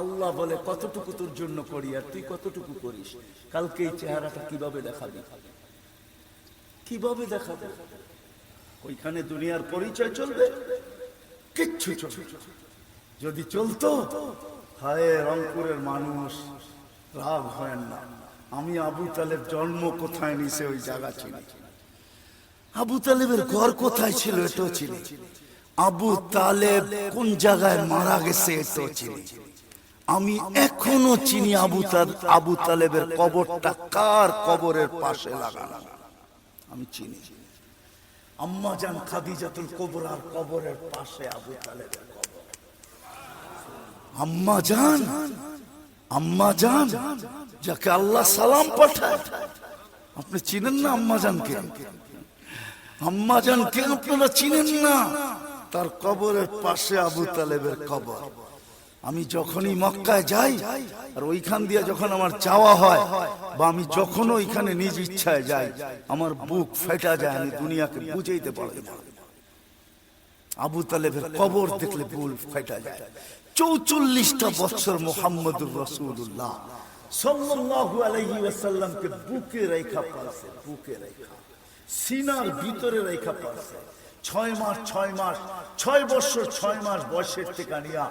আল্লাহ বলে, কতটুকু তোর জন্য করি আর তুই কতটুকু করিস? কালকে এই চেহারাটা কীভাবে দেখাবি? কীভাবে দেখাবে? ওইখানে দুনিয়ার পরিচয় চলবে? কিচ্ছু চলবে যদি চলতো, হায় রংপুরের মানুষ, রাগ হয় না। আমি আবু তালেব জন্ম কোথায় নিছে ওই জায়গা ছিল আবু তালেবের ঘর কোথায় ছিল এটাও ছিল আবু তালেব কোন জায়গায় মারা গেছে এটাও ছিল আমি এখনও চিনি আবু আবু তালেবের কবরটা কার কবরের পাশে লাগানো? আমি চিনি। আম্মা জান খাদিজাতুল কবরার কবরের পাশে আবু তালেবের কবর। আম্মা জান আম্মা জান, যাকে আল্লাহ সালাম পাঠায়। আপনি চিনেন না আম্মা জানকে? আম্মা জানকে আপনারা চিনেন না? তার কবরের পাশে আবু তালেবের কবর। আমি যখনই মক্কায় যাই, আর ওইখান দিয়ে যখন আমার চাওয়া হয়, বা আমি যখন ওইখানে নিজ ইচ্ছায় যাই, আমার বুক ফেটা যায়, আমি দুনিয়াকে বুঝাইতে পারি না। আবু তালেবের কবর দেখলে বুল ফেটা যায়। চৌচল্লিশটা বছর মোহাম্মদুর রসুল্লাহ সাল্লাল্লাহু আলাইহি ওয়াসাল্লামকে বুকে রেখা পালছে বুকে রেখা। সিনার ভিতরে রেখা পালছে ছয় মাস ছয় মাস, ছয় বছর, ছয় মাস বয়সের থেকে নিয়া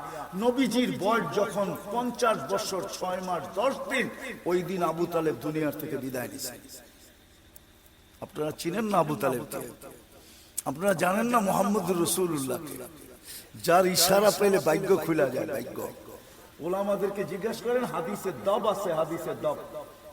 নবীজির বয়স যখন পঞ্চাশ বছর, ছয় মাস, দশ দিন, ওই দিন আবু তালেব দুনিয়ার থেকে বিদায় নিছে। আপনারা চিনেন না আবু তালেবকে? আপনারা জানেন না মোহাম্মদুর রসুল্লাহ যার ইশারা পেলে ভাগ্য খুলা যায়, ভাগ্য। ওলামাদেরকে জিজ্ঞাসা করেন, হাদিসের দব আছে হাদিসে দব।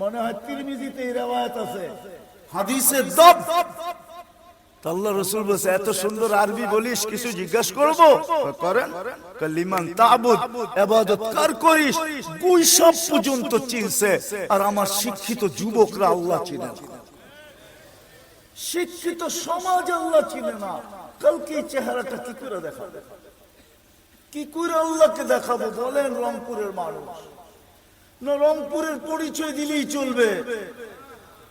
মনে হয় তিরমিজিতে এই রেওয়ায়ত আছে। হাদিসে দব। আল্লাহ রসুল বলছে এত সুন্দর আরবি বলিস কিছু জিজ্ঞাসা করব? করেন লিমান তাবুদ ইবাদত কার করিস? গুই সব পর্যন্ত চিনছে আর আমার শিক্ষিত যুবকরা আল্লাহ চিনে না। শিক্ষিত সমাজ আল্লাহ চিনে না। কালকে চেহারাটা কি করে দেখাবে? কি করে আল্লাহকে দেখাবো? বলেন রংপুরের মানুষ। না, রংপুরের পরিচয় দিলেই চলবে।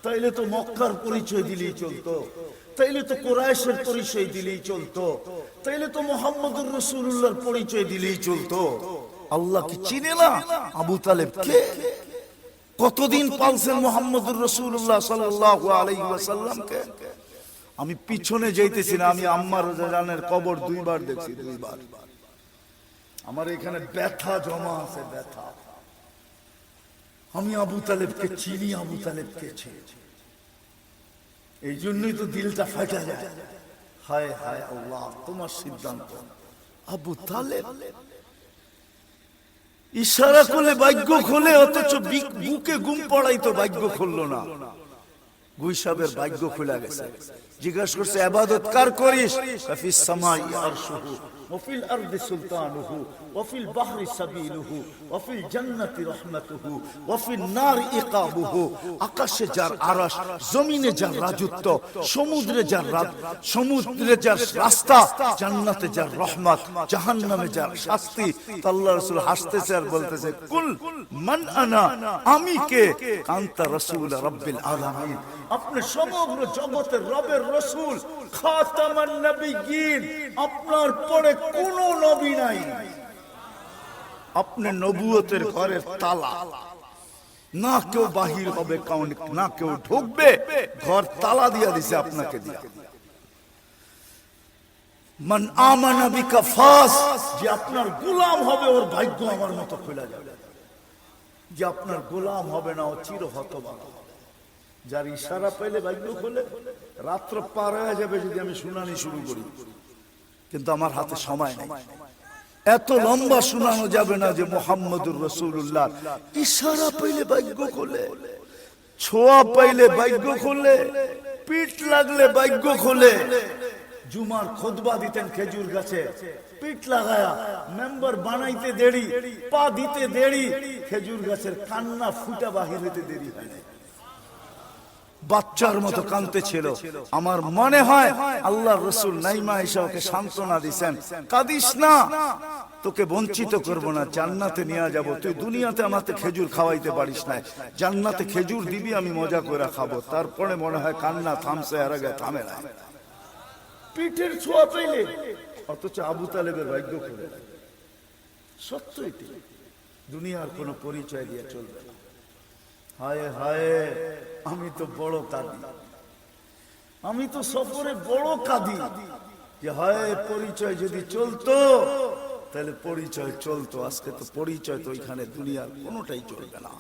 তাইলে তো মক্কার পরিচয় দিলেই চলতো। তাইলে তো কোরআশের পরিচয় দিলেই চলতো। তাইলে তো মোহাম্মদুর রসুল্লাহর পরিচয় দিলেই চলতো। আল্লাহ কি চিনে না? আবু তালেব কে? কতদিন পালছেন মোহাম্মদুর রসুল্লাহ সাল্লাল্লাহু আলাইহি ওয়াসাল্লামকে আমি পিছনে যাইতেছি না, আমি আম্মার জানের কবর দুইবার দেখছি, দুইবার। আমার এখানে ব্যথা জমা আছে, ব্যথা। আমি আবু তালেবকে চিনি, আবু তালেবকে চিনি এই জন্যই তো দিলটা ফাটা যায়। হায় হায় আল্লাহ, তোমার সিদ্ধান্ত। আবু তালেব ইশারা করলে ভাগ্য খোলে, অথচ বিক- গুম পড়াই তো ভাগ্য খুললো না। গুইসাবের ভাগ্য খোলা গেছে। জিজ্ঞাসা করছে আবাদত কার করিস? সামাই আরশুহু। ওফিল আরদি সুলতানুহু ওফিল বাহরি সাবিলুহু ওফিল জান্নাতি রহমাতুহু ওফিল নার ইকাবুহু আকাশে যার আরাশ, জমিনে যার রাজত্ব, সমুদ্রে যার রাত, সমুদ্রে যার রাস্তা, জান্নাতে যার রহমত, জাহান্নামে যার শাস্তি। আল্লাহ রাসূল হাসতেছে আর বলতেছে, কুল মান আনা, আমি কে? কান্তা রাসূল রাব্বিল আলামিন। আপনি সমগ্র জগতের রবের রাসূল খাতামান নবিয়্যিন আপনার পরে কোনো নবী নাই। আপনি নবুয়তের ঘরের তালা। না কেউ বাহির হবে, কাউন না কেউ ঢুকবে, ঘর তালা দিয়া দিছে আপনাকে দিয়া। মান আমানা বিকা ফাস, যে আপনার গোলাম হবে, ওর ভাগ্য আমার মতো খোলা যাবে। যে আপনার গোলাম হবে না, ও চির হতবাক যার ইশারা পাইলে ভাগ্য খোলে রাত্র পার হয়ে যাবে যদি আমি শুনানি শুরু করি। কিন্তু আমার হাতে সময় নেই। এত লম্বা শোনানো যাবে না যে মোহাম্মদুর রসুল্লাহ ইশারা পাইলে ভাগ্য খোলে, ছোঁয়া পাইলে ভাগ্য খোলে, পিঠ লাগলে ভাগ্য খোলে। জুমার খোদবা দিতেন খেজুর গাছে, পিঠ লাগায়া মেম্বার বানাইতে দেরি, পা দিতে দেরি, খেজুর গাছের কান্না ফুটা বাহির হইতে দেরি হয় বাচ্চার মতো কানতে ছিল। আমার মনে হয় আল্লাহ রসুল নাইমা এসে ওকে সান্ত্বনা দিছেন। কাঁদিস না, তোকে বঞ্চিত করব না, জান্নাতে নিয়ে যাব। তুই দুনিয়াতে আমাকে খেজুর খাওয়াইতে পারিস না। জান্নাতে খেজুর দিবি, আমি মজা করে খাব। তারপরে মনে হয় কান্না থামছে, আর আগে থামে না। পিঠের ছোঁয়া পেলে, অথচ আবু তালেবের ভাগ্য খুলে দেয়। সত্য এটি দুনিয়ার কোনো পরিচয় দিয়ে চলবে না। হায় হায়, আমি তো বড় কাঁদি। আমি তো সফরে বড় কাঁদি। যে হায়, পরিচয় যদি চলতো, তাহলে পরিচয় চলতো। আজকে তো পরিচয় তো ওইখানে দুনিয়ার কোনোটাই চলবে না।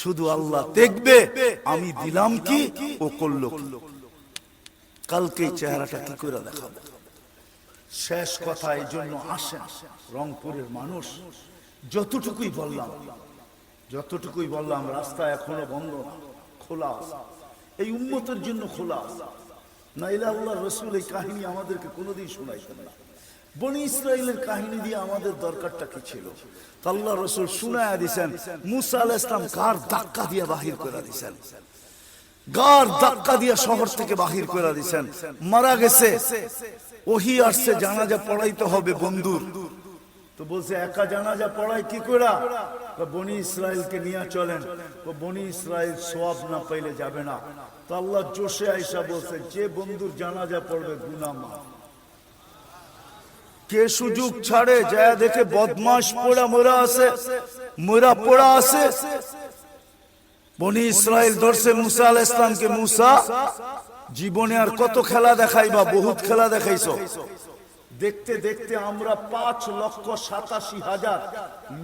শুধু আল্লাহ দেখবে, আমি দিলাম কি ও করল। কালকে চেহারাটা কি করে দেখাবো? শেষ কথা এই জন্য আসেন রংপুরের মানুষ, যতটুকুই বললাম যতটুকুই বললাম, রাস্তা এখনও বন্ধ না খোলা। এই উন্মতের জন্য খোলা আছে। নাইলে আল্লাহ রসুল এই কাহিনী আমাদেরকে কোনোদিন শোনাইতেন না। বনি ইসরায়েলের কাহিনী দিয়ে আমাদের দরকারটা কি ছিল? তো আল্লাহ রসুল শুনায়া দিছেন, মুসা আল ইসলাম কার ধাক্কা দিয়ে বাহির করে দিছেন। গার ধাক্কা দিয়ে শহর থেকে বাহির করে দিছেন। মারা গেছে, ওহি আসছে, জানাজা পড়াইতে হবে বন্ধুর। তো বলছে, একা জানাজা পড়াই কি করে বনি ইসরায়েলকে নিয়ে চলেন। বনি ইসরায়েল সোয়াব না পাইলে যাবে না। তো আল্লাহ জোশে আইসা বলছে, যে বন্ধুর জানাজা পড়বে গুনা মাফ। কে সুযোগ ছাড়ে? যায় দেখে বদমাস পোড়া, মোরা আছে। মোরা পোড়া আছে। বনি ইসরায়েল ধরছে মুসা আল ইসলামকে মুসা, জীবনে আর কত খেলা দেখাইবা? বহুত খেলা দেখাইছো। দেখতে দেখতে আমরা পাঁচ লক্ষ সাতাশি হাজার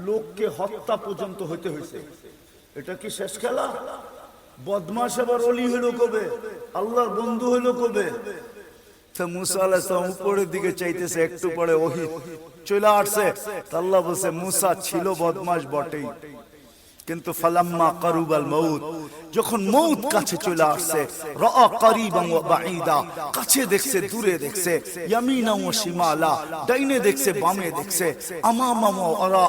লোককে হত্যা পর্যন্ত হইতে হয়েছে এটা কি শেষ খেলা? বদমাস আবার অলি হইল কবে? আল্লাহর বন্ধু হইল কবে? উপরের দিকে চাইতেছে, একটু পরে ওহি চলে আসছে। আল্লাহ বলছে, মুসা ছিল বদমাস বটেই। কিন্তু ফালাম্মা কারুবাল মউত, যখন মউত কাছে চলে আসছে কাছে দেখছে, দূরে দেখছে শিমালা, ডাইনে দেখছে, বামে দেখছে, আমামা ওয়া আরা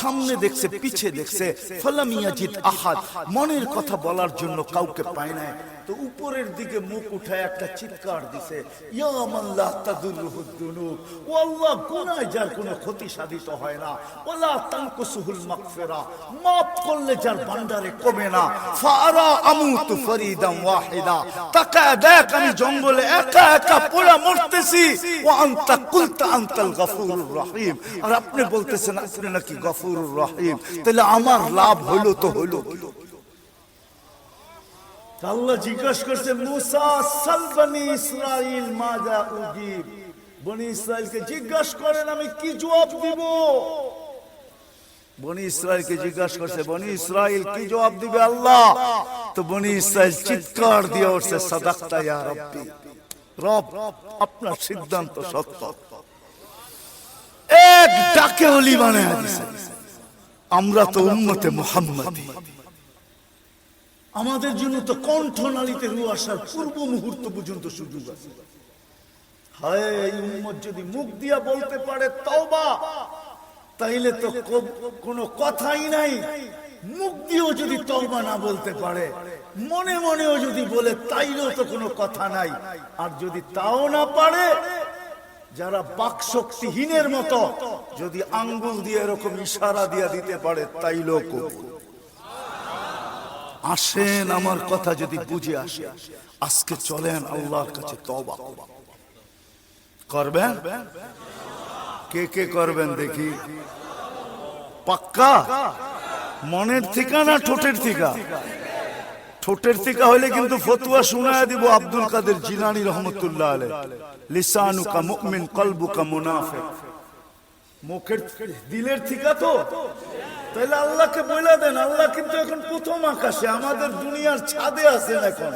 সামনে দেখছে, পিছে দেখছে ফালামিয়াজিদ আহাদ, মনের কথা বলার জন্য কাউকে পায় না তো উপরের দিকে মুখ উঠায় একটা চিৎকার দিছে ও যার কোনো ক্ষতি সাধিত হয় না। মাগফিরা, মাফ করলে যার ভান্ডারে কমে না। ফারা ফরিদাম ওয়াহিদা তাকা দেখ আমি জঙ্গলে একা একা পোড়া মরতেছি। ও আনতা কুলতা রহিম। আর আপনি বলতেছেন, আপনি নাকি গফুরুর রহিম? তাহলে আমার লাভ হলো তো হলো আল্লাহ জিজ্ঞাসা করছে, মুসা সালবানি ইসরাইল মাজা উজিব? বনি ইসরাইলকে জিজ্ঞাসা করেন, আমি কি জবাব দিব? বনি ইসরায়েলকে জিজ্ঞাসা করছে, বনি ইসরায়েল কি জবাব দিবে আল্লাহ? তো বনি ইসরায়েল চিৎকার দিয়ে উঠছে, সাদাক্তা ইয়া রব্বি। রব, আপনার সিদ্ধান্ত সত্য। এক ডাকে অলি দিছে। আমরা তো উম্মতে মুহাম্মাদি। আমাদের জন্য তো কণ্ঠনালীতে রু আসার পূর্ব মুহূর্ত পর্যন্ত সুযোগ আছে। হায়, এই উম্মত যদি মুখ দিয়া বলতে পারে তওবা, তাইলে তো কোনো কথাই নাই। মুখ দিয়েও যদি তওবা না বলতে পারে, মনে মনেও যদি বলে, তাইলেও তো কোনো কথা নাই। আর যদি তাও না পারে, যারা বাক শক্তিহীনের মতো যদি আঙ্গুল দিয়ে এরকম ইশারা দিয়া দিতে পারে, তাইলেও কবুল। আসেন আমার কথা যদি বুঝে আসে। আজকে চলেন আল্লাহর কাছে তবা করবেন? কে কে করবেন দেখি? পাক্কা? মনের থিকা না ঠোঁটের থিকা ঠোঁটের থিকা হলে কিন্তু ফতুয়া শোনায় দিব আব্দুল কাদের জিলানি রহমতুল্লাহ আলাই লিসানুকা মুমিন, কলবুকা মুনাফিক। মুখের দিলের থিকা তো? তাহলে আল্লাহকে বলে দেন, আল্লাহ কিন্তু এখন প্রথম আকাশে, আমাদের দুনিয়ার ছাদে আছেন এখন।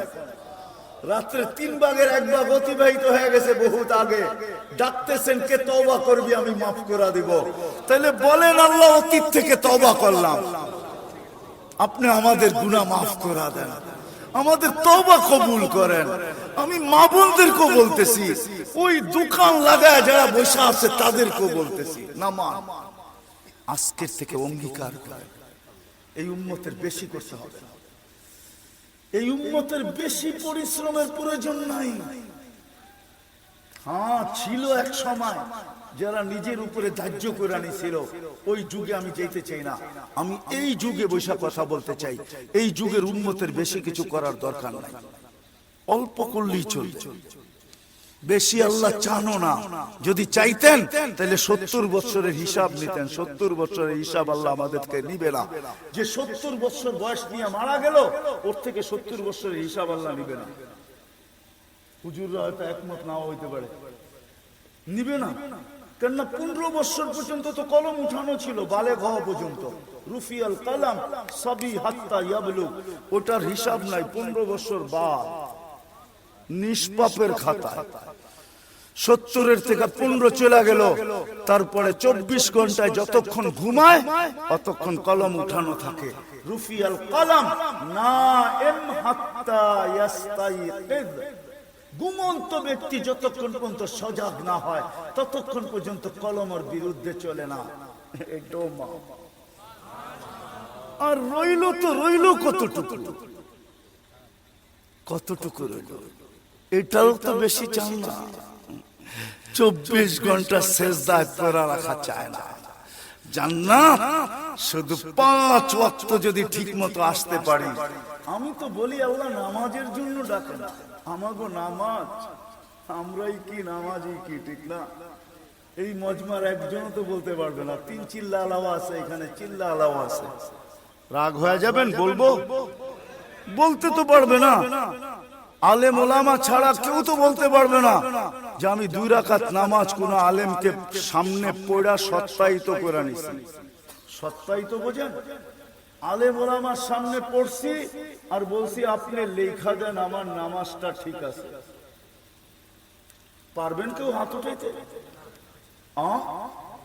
রাত্রে তিন ভাগের এক ভাগ অতিবাহিত হয়ে গেছে বহুত আগে। ডাকতেছেন, কে তওবা করবি আমি মাফ করে দিব। তাহলে বলেন, আল্লাহ অতীত থেকে তওবা করলাম। আপনি আমাদের গুনাহ মাফ করে দেন। আমাদের তবা কবুল করেন। আমি মা বোনদেরকেও বলতেছি, ওই দোকান লাগায় যারা বসে আছে তাদেরকেও বলতেছি। না মা আজকের থেকে অঙ্গীকার এই উম্মতের বেশি করতে হবে। এই উম্মতের বেশি পরিশ্রমের প্রয়োজন নাই। হ্যাঁ ছিল এক সময়, যারা নিজের উপরে ধার্য করে আনিছিল, ওই যুগে আমি যেতে চাই না। আমি এই যুগে বৈশা কথা বলতে চাই। এই যুগের উন্মতের বেশি কিছু করার দরকার নাই। অল্প করলেই চলবে। বেশি আল্লাহ চানো না। যদি চাইতেন তাহলে সত্তর বছরের হিসাব নিতেন। সত্তর বছরের হিসাব আল্লাহ আমাদেরকে নিবে না। যে সত্তর বছর বয়স নিয়ে মারা গেল ওর থেকে সত্তর বছরের হিসাব আল্লাহ নিবে না। হুজুররা হয়তো একমত নাও হইতে পারে। নিবে না। কেননা পনেরো বছর পর্যন্ত তো কলম উঠানো ছিল বালে হওয়া পর্যন্ত। রুফিয়াল কালাম সবই হাত্তা ইয়াবলু। ওটার হিসাব নাই পনেরো বছর বাদ। নিষ্পাপের খাতায়। সত্তরের থেকে পনেরো চলে গেল। তারপরে চব্বিশ ঘন্টায় যতক্ষণ ঘুমায় ততক্ষণ কলম উঠানো থাকে। রুফিয়াল কালাম, না এম হাত্তা ঘুমন্ত ব্যক্তি যতক্ষণ পর্যন্ত সজাগ না হয়, ততক্ষণ পর্যন্ত কলমের বিরুদ্ধে চলে না। আর রইল তো রইল কতটুকু? কতটুকু রইল? এটাও তো বেশি চান না চব্বিশ ঘণ্টা শেষ দায় করা রাখা চায় না। জান্নাত? শুধু পাঁচ ওয়াক্ত যদি ঠিক মতো আসতে পারি। আমি তো বলি আল্লাহ নামাজের জন্য ডাকে না। আমাগো নামাজ। আমরাই কি নামাজই কি ঠিক না? এই মজমার একজনও তো বলতে পারবে না তিন চিল্লা আলাওয়া আছে এখানে চিল্লা আলাওয়া আছে। রাগ হয়ে যাবেন বলব? বলতে তো পারবে না। আলে মোলামা ছাড়া কেউ তো বলতে পারবে না। যে আমি দুই রাকাত নামাজ কোন আলেমকে সামনে পড়া সত্যায়িত করে নিছি সত্যায়িত বোঝেন? আলেম ওলামার সামনে পড়ছি আর বলছি, আপনি লেখা দেন, আমার নামাজটা ঠিক আছে। পারবেন কেউ হাত উঠাইতে? আ?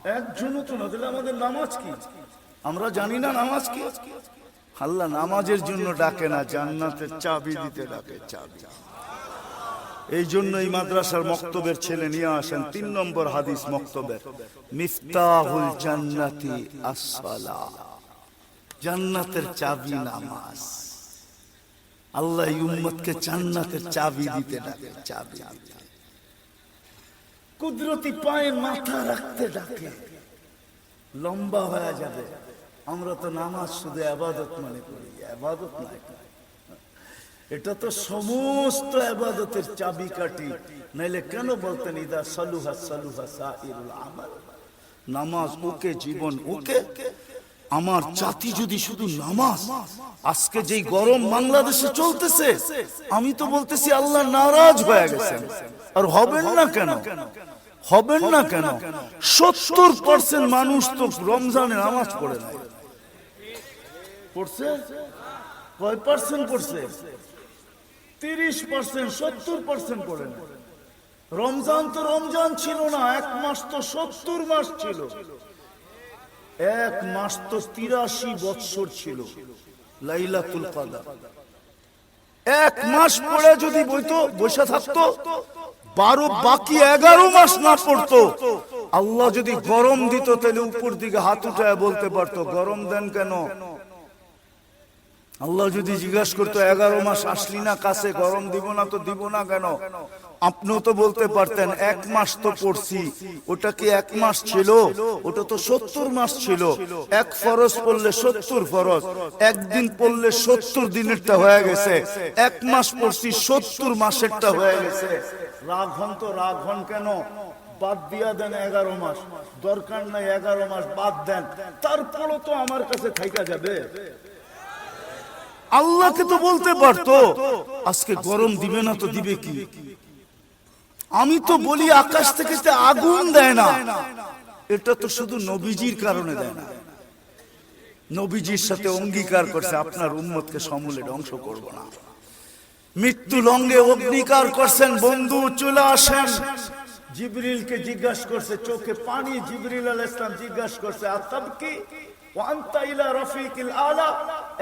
একজনও তো না, তাহলে আমাদের নামাজ কি? আমরা জানি না নামাজ কি। আল্লাহ নামাজের জন্য ডাকে না, জান্নাতের চাবি দিতে ডাকে, চাবি। এই জন্য এই মাদ্রাসার মক্তবের ছেলে নিয়ে আসেন তিন নম্বর হাদিস মক্তবের মিফতাহুল জান্নাতি আসসালা। জান্নাতের চাবি নামাজ। আল্লাহ উম্মতকে জান্নাতের চাবি দিতে ডাকে, চাবি কুদরতি পায়ে মাথা রাখতে ডাকে। লম্বা হয়ে যাবে। আমরা তো নামাজ শুধু আবাদত মনে করি, আবাদত নাই। এটা তো সমস্ত আবাদতের চাবি কাটি নাইলে কেন বলতেন, ইদা সালুহা সালুহা সাইরুল আমাল? নামাজ ওকে, জীবন ওকে। আমার জাতি যদি শুধু নামাজ, আজকে যেই গরম বাংলাদেশে চলতেছে, আমি তো বলতেছি আল্লাহ নারাজ হয়ে গেছেন। আর হবেন না কেন? হবেন না কেন? সত্তর পার্সেন্ট মানুষ তো রমজানে নামাজ পড়ে নাই। পড়ছে? কয় পার্সেন্ট পড়ছে? তিরিশ পার্সেন্ট, সত্তর পার্সেন্ট পড়ে না। রমজান তো রমজান ছিল না, এক মাস তো সত্তর মাস ছিল। এক মাস তো তিরাশি বৎসর ছিল, লাইলাতুল কাদার। এক মাস পরে যদি বইতো, বসে থাকতো, বারো বাকি এগারো মাস না পড়তো। আল্লাহ যদি গরম দিত, তাহলে উপর দিকে হাত উঠায় বলতে পারতো, গরম দেন কেন? আল্লাহ যদি জিজ্ঞাসা করতো, এগারো মাস আসলি না কাছে, গরম দিব না তো দিব না কেন? আপনিও তো বলতে পারতেন, এক মাস তো পড়ছি। ওটা কি এক মাস ছিল? ওটা তো সত্তর মাস ছিল। এক ফরজ পড়লে সত্তর ফরজ, একদিন পড়লে সত্তর দিনেরটা হয়ে গেছে। এক মাস পড়ছি, সত্তর মাসেরটা হয়ে গেছে। রাগ হন তো রাগ হন কেন? বাদ দিয়া দেন এগারো মাস। দরকার নাই এগারো মাস বাদ দেন। তারপরও তো আমার কাছে থাইকা যাবে। আল্লাহকে তো বলতে পারতো, আজকে গরম দিবে না তো দিবে কি? আমি তো বলি আকাশ থেকে আগুন দেয় না। এটা তো শুধু নবীজির কারণে দেয় না। নবীজির সাথে অঙ্গীকার করছে, আপনার উম্মতকে সমূলে ধ্বংস করব না। মৃত্যু লঙ্গে অগ্নিকার করছেন, বন্ধু, চলে আসেন। জিবরিলকে জিজ্ঞাসা করছে, চোখে পানি, জিবরিল আল ইসলাম জিজ্ঞাসা করছে আর তব কি?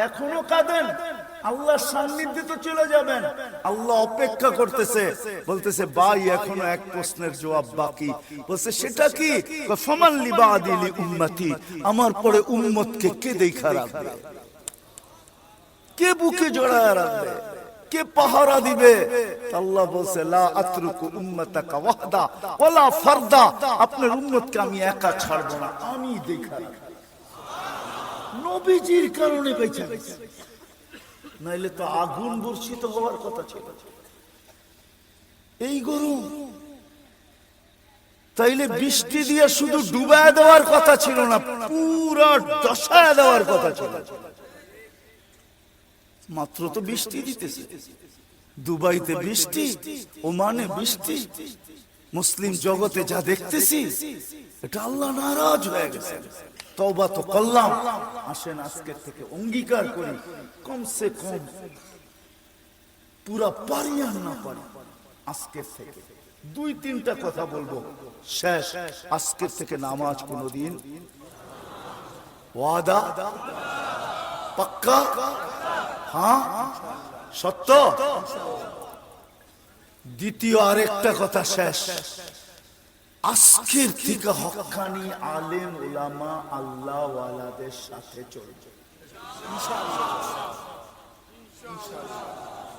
এখনও কাঁদেন। সান্নিধ্যে তো চলে যাবেন। আল্লাহ অপেক্ষা করতেছে, বলতেছে, ভাই, এখনও এক প্রশ্নের জবাব বাকি। বলছে, সেটা কি? আমার পরে উম্মতকে কে দেখা রাখবে? কে বুকে জড়ায় রাখবে? কে পাহারা দিবে? আল্লাহ বলছে, লা আতরুকু উম্মাতাকা ওয়াহদা ওয়ালা ফারদা, আপনার উম্মতকে আমি একা ছাড়বো না, আমি দেখা। নবীজির কারণে বেঁচে গেছে। নাইলে তো আগুন বর্ষিত হওয়ার কথা ছিল। এই গরম তাইলে বৃষ্টি দিয়ে শুধু ডুবায় দেওয়ার কথা ছিল না, পুরা দশায় দেওয়ার কথা ছিল। মাত্র তো বৃষ্টি দিতেছে। দুবাইতে বৃষ্টি, ওমানে বৃষ্টি। মুসলিম জগতে যা দেখতেছি, এটা আল্লাহ নারাজ হয়ে গেছে। তওবা তো করলাম। আসেন আজকের থেকে অঙ্গীকার করি। কমসে কম পুরা পারি আর না পারি। আজকের থেকে দুই, তিনটা কথা বলব। শেষ। আজকের থেকে নামাজ কোনোদিন ওয়াদা পাক্কা? হ্যাঁ? সত্য? দ্বিতীয় আরেকটা কথা শেষ। আজকের থেকে হকানি আলেম ওলামা আল্লাহ ওয়ালাদের সাথে চলবে।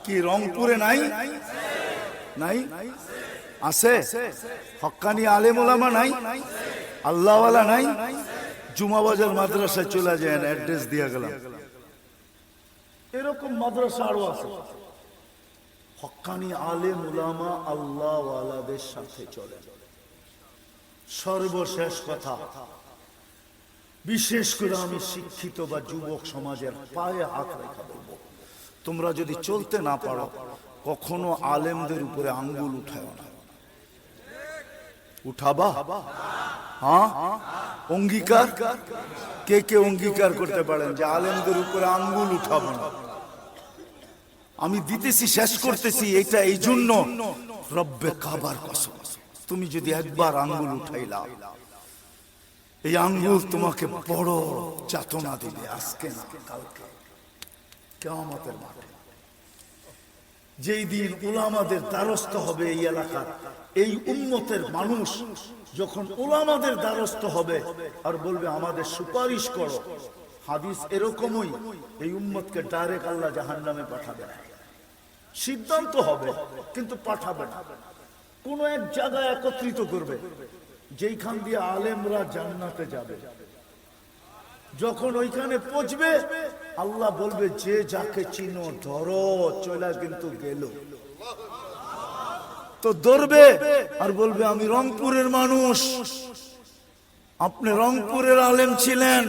কি, রংপুরে নাই? নাই? আছে? হকানি আলেম ওলামা নাই? আল্লাহওয়ালা নাই? জুমাবাজার মাদ্রাসায় চলে যায় অ্যাড্রেস দিয়ে গেলাম। এরকম মাদ্রাসা আরও আছে। হকানি আলেম উলামা আল্লাহ ওয়ালাদের সাথে চলে। সর্বশেষ কথা, বিশেষ করে আমি শিক্ষিত বা যুবক সমাজের পায়ে হাত রেখা বলব, তোমরা যদি চলতে না পারো, কখনো আলেমদের উপরে আঙ্গুল উঠায় না। উঠাবা? হ্যাঁ? অঙ্গীকার? কে কে অঙ্গীকার করতে পারেন যে আলেমদের উপরে আঙ্গুল উঠাবো না? আমি দিতেছি, শেষ করতেছি, এটা এই জন্য। রব্বে কাবার কসম, তুমি যদি একবার আঙ্গুল উঠাইলা, এই আঙ্গুল তোমাকে বড় যাতনা দিবে আজকে না, কালকে কেমতের মাঠে। যেই দিন উলামাদের দ্বারস্থ হবে এই এলাকার, এই উন্মতের মানুষ যখন উলামাদের দ্বারস্থ হবে, আর বলবে, আমাদের সুপারিশ করো। হাদিস এরকমই, এই উম্মতকে ডাইরেক্ট আল্লাহ জাহান নামে পাঠাবে না। সিদ্ধান্ত হবে, কিন্তু পাঠাবে না। কোন এক জায়গায় একত্রিত করবে, যেইখান দিয়ে আলেমরা জান্নাতে যাবে। যখন ওইখানে পৌঁছবে, আল্লাহ বলবে, যে যাকে চিনো, ধরো। চলা কিন্তু গেল। তো ধরবে আর বলবে, আমি রংপুরের মানুষ। আপনি রংপুরের আলেম ছিলেন।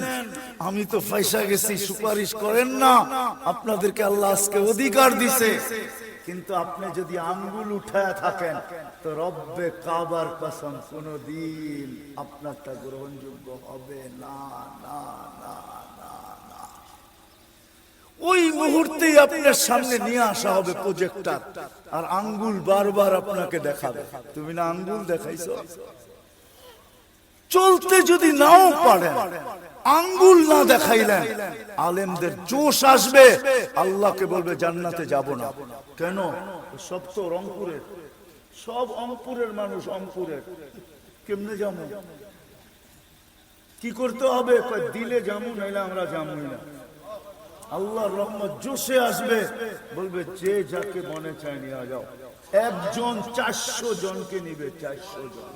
আমি তো ফাইসা গেছি, সুপারিশ করেন না। আপনাদেরকে আল্লাহ আজকে অধিকার দিছে। কিন্তু আপনি যদি আঙ্গুল উঠায় থাকেন, তো রব্বে কাবার কসম, কোনদিন আপনারটা গ্রহণযোগ্য হবে না না না ওই মুহূর্তেই আপনার সামনে নিয়ে আসা হবে প্রজেক্টর আর আঙ্গুল বারবার আপনাকে দেখাবে। তুমি না আঙ্গুল দেখাইছো? চলতে যদি নাও পারেন, আঙ্গুল না দেখাইলেন, আলেমদের জোশ আসবে। আল্লাহকে বলবে, জান্নাতে যাব না। কেন? সব তো রংপুরের। সব অঙ্কুরের মানুষ অঙ্কুরের কেমনে যাব? কি করতে হবে? দিলে যাব, নাইলে আমরা যাবই না। আল্লাহ রহমত জোশে আসবে। বলবে, যে যাকে মনে চায় নিয়ে যাও। একজন চারশো জনকে নিবে, চারশো জন।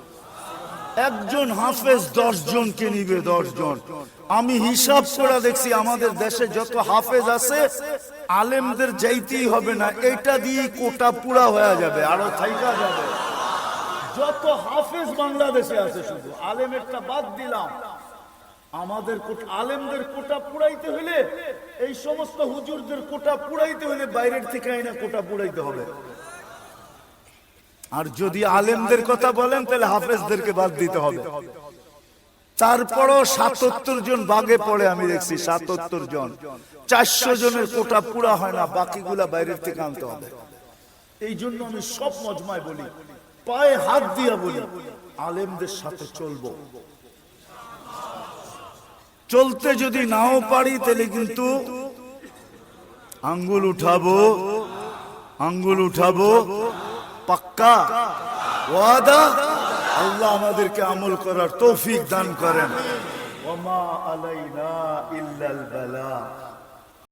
একজন হাফেজ দশ জনকে নিবে দশ জন আমি হিসাব করে দেখছি আমাদের দেশে যত হাফেজ আছে, আলেমদের যাইতেই হবে না। এটা দিয়ে কোটা পুরা হয়ে যাবে, আরও থাইকা যাবে। যত হাফেজ বাংলাদেশে আছে শুধু, আলেমেরটা বাদ দিলাম। আমাদের আলেমদের কোটা পুরাইতে হলে, এই সমস্ত হুজুরদের কোটা পুরাইতে হলে বাইরের থেকে আইনা কোটা পুরাইতে হবে। আর যদি আলেমদের কথা বলেন, তাহলে হাফেজদেরকে বাদ দিতে হবে। তারপরও সাতাত্তর জন বাগে পড়ে, আমি দেখছি সাতাত্তর জন। চারশো জনের কোটা পুরা হয় না, বাকিগুলা বাইরের থেকে আনতে হবে। এই জন্য আমি সব মজমায় বলি, পায়ে হাত দিয়া বলি, আলেমদের সাথে চলবো। চলতে যদি নাও পারি, তাহলে কিন্তু আঙ্গুল উঠাবো আঙ্গুল উঠাবো। পাক্কা ওয়াদা? আল্লাহ আমাদেরকে আমল করার তৌফিক দান করেন। ওমা আলাইনা ইল্লাল বালা।